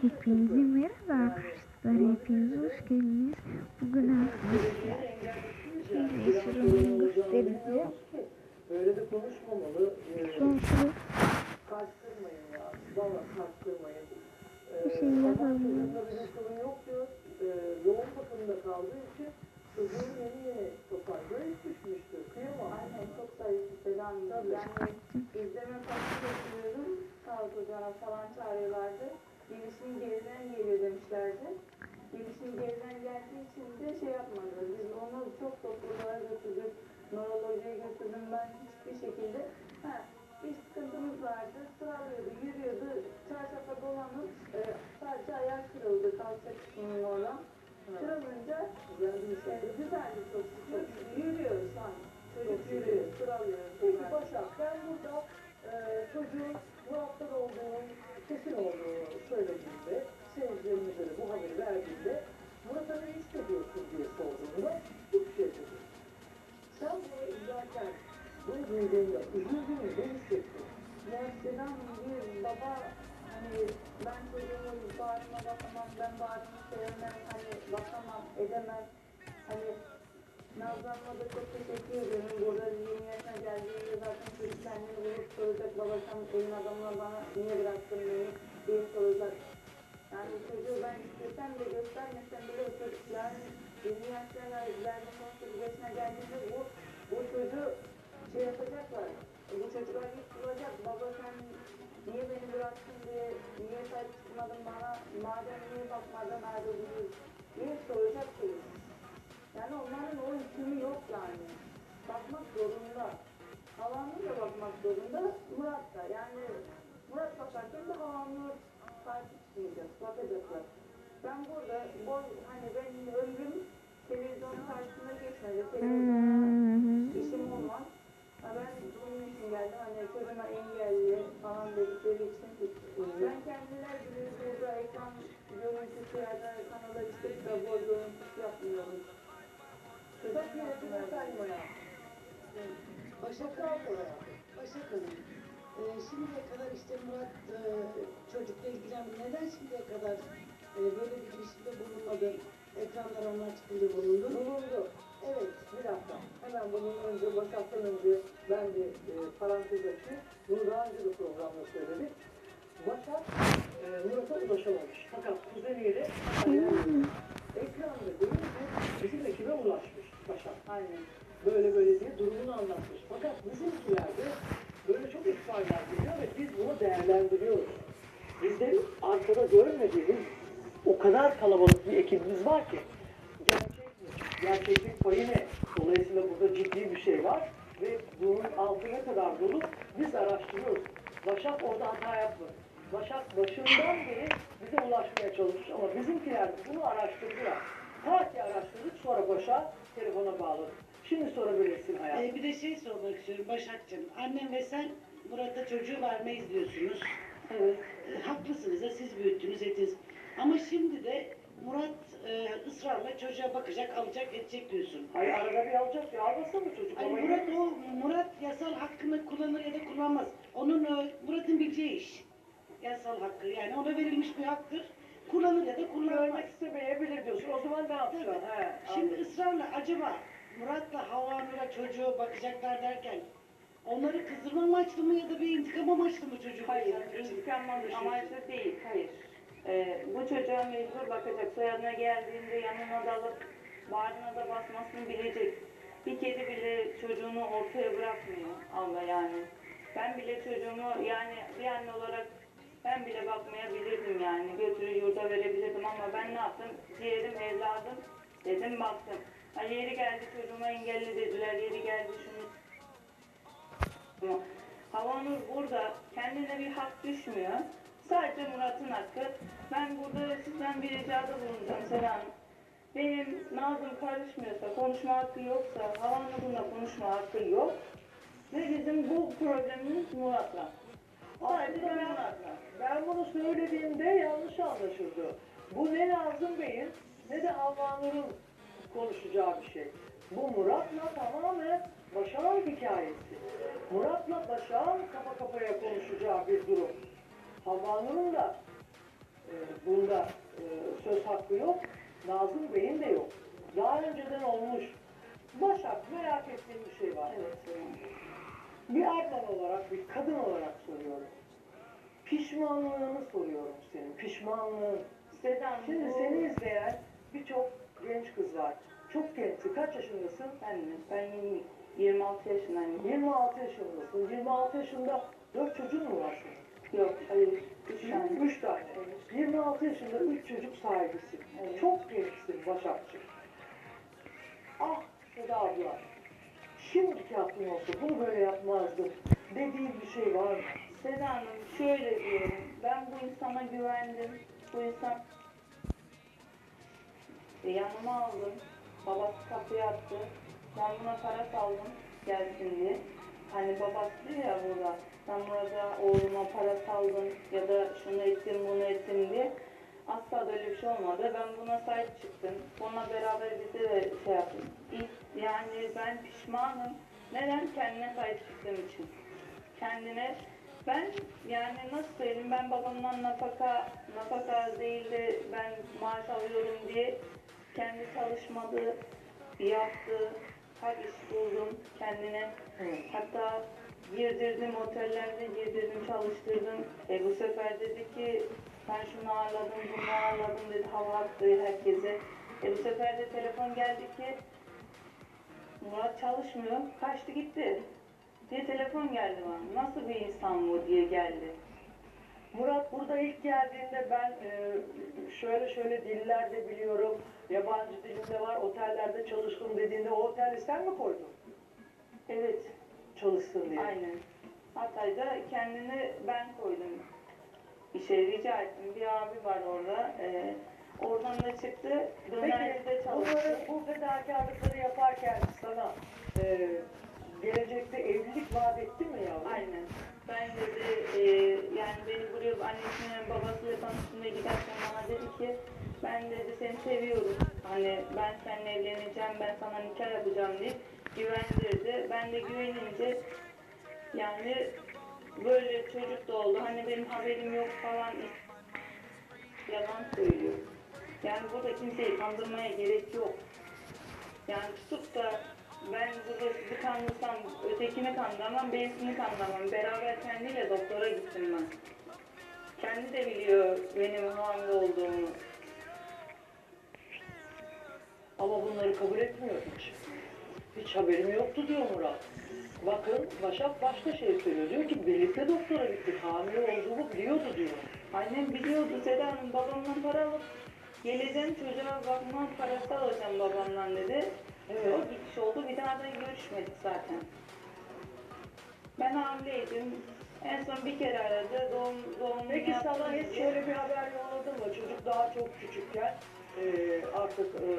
Hepinize merhaba arkadaşlar. Hepiniz hoş geldiniz. Bugün arkadaşlar size sorumumu göstereceğim. Öyle de konuşmamalı. Son Kaçtırmayın ya. Valla kaçtırmayın. Ee, Bir şey ama yapamıyorum. bir yok diyor. Yoğun bakımda kaldığı için çocuğun yeni yeni toparlığı düşmüştü. Kıyamam. Aynen çok zayıf Selam. Tabii. Yani izleme falan yapıyordum. Sağlık ocağına falan çağırıyorlardı. Gelişim geriden geliyor demişlerdi. Gelişim geriden geldiği için de şey yapmadılar. Biz onu çok doktorlara götürdük. Nörolojiye götürdüm ben hiçbir şekilde. Ha, bir sıkıntımız vardı. Sıralıyordu, yürüyordu. Çarşafa dolanıp e, sadece ayak kırıldı. Kalça kısmının oradan. Kırılınca Güzel bir şey. e, düzeldi çok şükür. Yürüyoruz şu an. Çocuk yürüyor, sıralıyoruz. Peki Başak ben burada e, çocuğun Murat'tan olduğunun kesin olduğunu söylediğimde seyircilerimize de bu haberi verdiğimde Murat'a ne hissediyorsun diye sorduğumda hiçbir şey dedi. Sen bunu izlerken bunu duyduğunda üzüldün mü? Ne hissettin? Ya Selam bir baba hani ben çocuğumun bağrıma bakamam, ben bağrımı sevemem, hani bakamam, edemem. Hani Nazlan'la da çok teşekkür ediyorum. Burada 20 yaşına geldiğinde zaten çocuk kendini bulup soracak. Baba sen elin adamla bana niye bıraktın beni diye soracak. Yani çocuğu ben istesem de göstermesem bile o çocuk yani 20 yaşlarına ileride 18 yaşına geldiğinde bu, bu çocuğu şey Bu çocuklar sen niye beni bıraktın niye sahip çıkmadın niye nerede bunu diye soracak. Yani onların o hükmü yok yani. Bakmak zorunda. Havanur da bakmak zorunda, Murat da. Yani Murat bakarken de Havanur sahip çıkmayacak, bakacaklar. Ben burada, boy, hani benim ömrüm televizyon karşısında geçmedi. Televizyonda işim olmaz. Ben bunun için geldim. Hani çocuğuma engelli falan dedikleri için. Ben kendiler gibi burada ekran görüntüsü ya da kanala da boy görüntüsü yapmıyorum. Çok yönetimi saymaya. Başak Hanım, Başak Hanım, e, şimdiye kadar işte Murat e, çocukla ilgilendi. Neden şimdiye kadar e, böyle bir girişimde bulunmadı? Ekranlar onlar çıkınca bulundu. Bulundu. Evet, Bir dakika. Hemen bunun önce, Başak'tan önce ben bir e, parantez açayım. Bunu daha önce de programda söyledik. Başak e, Murat'a ulaşamamış. Fakat kuzeniyle ekranda görünce bizim ekibe ulaşmış Başak. Aynen. Böyle böyle diye durumunu anlatmış. Fakat bizimkilerde böyle çok ihbarlar geliyor ve biz bunu değerlendiriyoruz. Bizde arkada görmediğimiz o kadar kalabalık bir ekibimiz var ki gerçek? Gerçeklik payı ne? Dolayısıyla burada ciddi bir şey var ve bunun altı ne kadar dolu biz araştırıyoruz. Başak orada hata yapmadı. Başak başından beri bize ulaşmaya çalışmış ama bizimkiler bunu araştırdılar. Ta ki araştırdık sonra Başak'ı telefona bağladık. Şimdi sorabilirsin hayatım. E, bir de şey sormak istiyorum Başakcığım. Annem ve sen Murat'a çocuğu vermeyiz diyorsunuz. Evet. E, haklısınız da siz büyüttünüz ettiniz. Ama şimdi de Murat e, ısrarla çocuğa bakacak, alacak, edecek diyorsun. Hayır arada bir alacak ya almasa mı çocuk? Ama Murat o Murat yasal hakkını kullanır ya da kullanmaz. Onun e, Murat'ın bileceği iş. Yasal hakkı yani ona verilmiş bir haktır. Kullanır ya da kullanmaz. görmek istemeyebilir diyorsun. O zaman ne yapacaksın? Tabii. He, Şimdi anladım. ısrarla acaba Murat'la Havanur'a çocuğu bakacaklar derken onları kızdırma amaçlı mı ya da bir intikam amaçlı mı çocuğu Hayır, intikam amaçlı değil, hayır. Ee, bu çocuğa mecbur bakacak. Soyadına geldiğinde yanına da alıp bağrına da basmasını bilecek. Bir kedi bile çocuğunu ortaya bırakmıyor Allah yani. Ben bile çocuğumu yani bir anne olarak ben bile bakmayabilirdim yani. Götürü yurda verebilirdim ama ben ne yaptım? Ciğerim evladım dedim baktım. Ha, yeri geldi çocuğuma engelli dediler, yeri geldi şunu Havanur burada kendine bir hak düşmüyor. Sadece Murat'ın hakkı. Ben burada sizden bir ricada bulunacağım Selen Hanım. Benim Nazım karışmıyorsa, konuşma hakkı yoksa, Havanur'un da konuşma hakkı yok. Ve bizim bu problemimiz Murat'la. Sadece ben, Murat'la. ben bunu söylediğimde yanlış anlaşıldı. Bu ne Nazım Bey'in ne de Almanur'un konuşacağı bir şey. Bu Murat'la tamamen Başak'ın hikayesi. Murat'la Başak'ın kafa kafaya konuşacağı bir durum. Havanur'un da e, bunu söz hakkı yok. Nazım Bey'in de yok. Daha önceden olmuş. Başak merak ettiğim bir şey var. Evet. Bir ablan olarak, bir kadın olarak soruyorum. Pişmanlığını soruyorum senin. Pişmanlığın. Sedan Şimdi bu- seni izleyen birçok genç kız var. Çok gençsin. Kaç yaşındasın? Ben mi? Ben 20, 26 yaşındayım. 26 yaşındasın. 26 yaşında 4 çocuğun mu var senin? Yok hayır. 3 tane. 3 tane. 26 yaşında 3 çocuk sahibisin. Evet. Çok gençsin Başakçı. Ah Seda abla. Şimdiki aklın olsa bunu böyle yapmazdım. Dediğin bir şey var mı? Seda Hanım şöyle diyorum. Ben bu insana güvendim. Bu insan E, yanıma aldım. Babası kapıya attı. Ben buna para saldım gelsin diye. Hani babası diyor ya burada. Ben burada oğluma para saldım ya da şunu ettim bunu ettim diye. Asla da öyle bir şey olmadı. Ben buna sahip çıktım. Onunla beraber bize de şey yaptım. Yani ben pişmanım. Neden? Kendine sahip çıktığım için. Kendine ben yani nasıl söyleyeyim ben babamdan nafaka nafaka değil de ben maaş alıyorum diye kendi çalışmadı, yaptı, kaç iş buldum kendine. Hatta girdirdim otellerde girdirdim çalıştırdım. E bu sefer dedi ki ben şunu ağırladım bunu ağırladım dedi hava attı herkese. E bu sefer de telefon geldi ki Murat çalışmıyor kaçtı gitti diye telefon geldi bana. Nasıl bir insan bu diye geldi. Murat burada ilk geldiğinde ben e, şöyle şöyle diller de biliyorum. Yabancı var. Otellerde çalıştım dediğinde o oteli sen mi koydun? Evet Çalışsın diye. aynen. Hatay'da kendini ben koydum. Bir şey rica ettim. Bir abi var orada. e, oradan da çıktı. Dönercide Peki çalıştı. bunları, bu fedakarlıkları yaparken sana e, gelecekte evlilik vaat etti mi yavrum? Aynen. Ben dedi e, yani beni buraya annesinin babasıyla tanıştığında giderken bana dedi ki ben dedi seni seviyorum. Hani ben seninle evleneceğim, ben sana nikah yapacağım diye güvendirdi. Ben de güvenince yani böyle çocuk da oldu. Hani benim haberim yok falan yalan söylüyor. Yani burada kimseyi kandırmaya gerek yok. Yani tutup da ben burada sizi kandırsam, ötekini kandıramam, birisini kandıramam. Beraber kendiyle doktora gittim ben. Kendi de biliyor benim hamile olduğumu. Ama bunları kabul etmiyor hiç. Hiç haberim yoktu diyor Murat. Bakın Başak başka şey söylüyor. Diyor ki birlikte doktora gittik. Hamile olduğumu biliyordu diyor. Annem biliyordu Seda Hanım babamdan para alıp geleceğim çocuğa bakma parası alacağım babamdan dedi. Evet. O gidiş oldu bir daha da görüşmedik zaten. Ben hamileydim. En son bir kere aradı. Doğum, doğumunu Peki sana hiç şöyle bir haber yolladı mı? Çocuk daha çok küçükken e, artık e,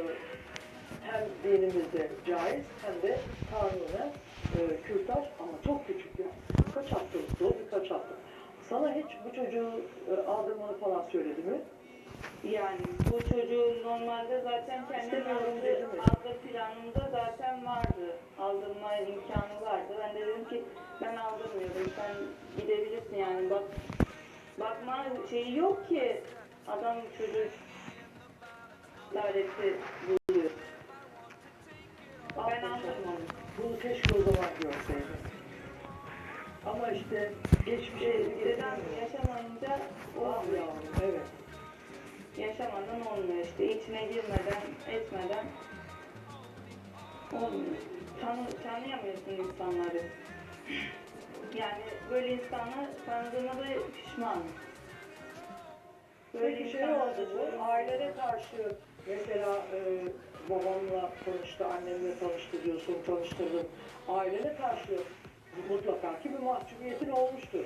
hem dinimizde caiz hem de kanunen e, kürtaj ama çok küçükken. Kaç haftalıktı o? Birkaç hafta. Sana hiç bu çocuğu e, aldırmanı falan söyledi mi? Yani bu çocuğu normalde zaten kendim İstemiyorum aldı, dedi mi? aldı planımda zaten vardı. Aldırma imkanı vardı. Ben de dedim ki ben aldırmıyorum. Sen gidebilirsin yani bak bakma şeyi yok ki adam çocuk dairesi buluyor. Ben aldırmadım. Bunu keşke o zaman görseydin. Ama işte geçmişe Ee, dedem yaşamayınca olmuyor. evet. Yaşamadan olmuyor işte. İçine girmeden, etmeden olmuyor. Tanı, tanıyamıyorsun insanları. Yani böyle insanı tanıdığıma da pişmanım. Peki şey insanlar oldu mu? Ailene karşı mesela e, babamla tanıştı, annemle tanıştı diyorsun, tanıştırdın. Ailene karşı mutlaka ki bir mahcubiyetin olmuştur.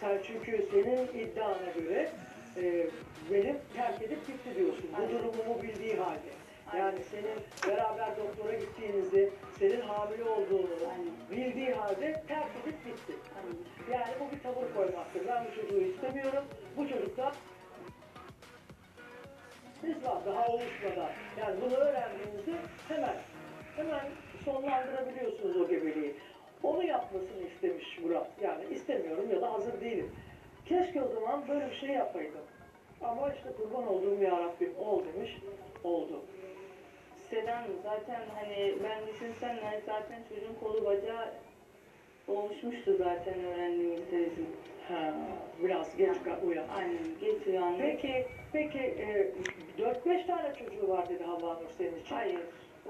Sen çünkü senin iddiana göre e, beni terk edip gitti diyorsun. Bu durumumu bildiği halde. Yani senin beraber doktora gittiğinizde senin hamile olduğunu bildiği halde terk edip gitti. Yani bu bir tavır koymaktır. Ben bu çocuğu istemiyorum. Bu çocuk da biz var daha oluşmadan. Yani bunu öğrendiğinizde hemen hemen sonlandırabiliyorsunuz o gebeliği. Onu yapmasını istemiş Murat. Yani istemiyorum ya da hazır değilim. Keşke o zaman böyle bir şey yapaydın. Ama işte kurban olduğum ya Rabbim ol demiş. Oldu. Sedan zaten hani ben düşünsem ben zaten çocuğun kolu bacağı oluşmuştu zaten öğrendiğimizde bizim. Ha, biraz geç uyan. Aynen geç uyandık. Peki, peki e, 4-5 tane çocuğu var dedi Havva Nur senin için. Hayır,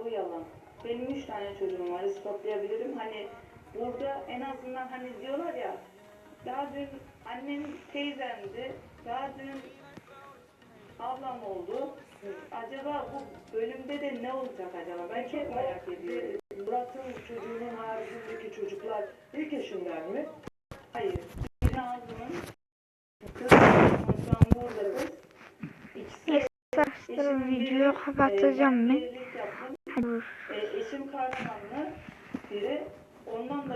o yalan. Benim üç tane çocuğum var, ispatlayabilirim. Hani burada en azından hani diyorlar ya, daha dün annem teyzemdi, daha dün ablam oldu. Acaba bu bölümde de ne olacak acaba? Ben çok merak ediyorum. Murat'ın çocuğunun haricindeki çocuklar ilk eşinden mi? Hayır, bir Nazlı'nın kız, şu an burada. İkisi Arkadaşlar videoyu kapatacağım e, ben. yaptım. Hadi. E, eşim Kahramanlı biri. Ondan da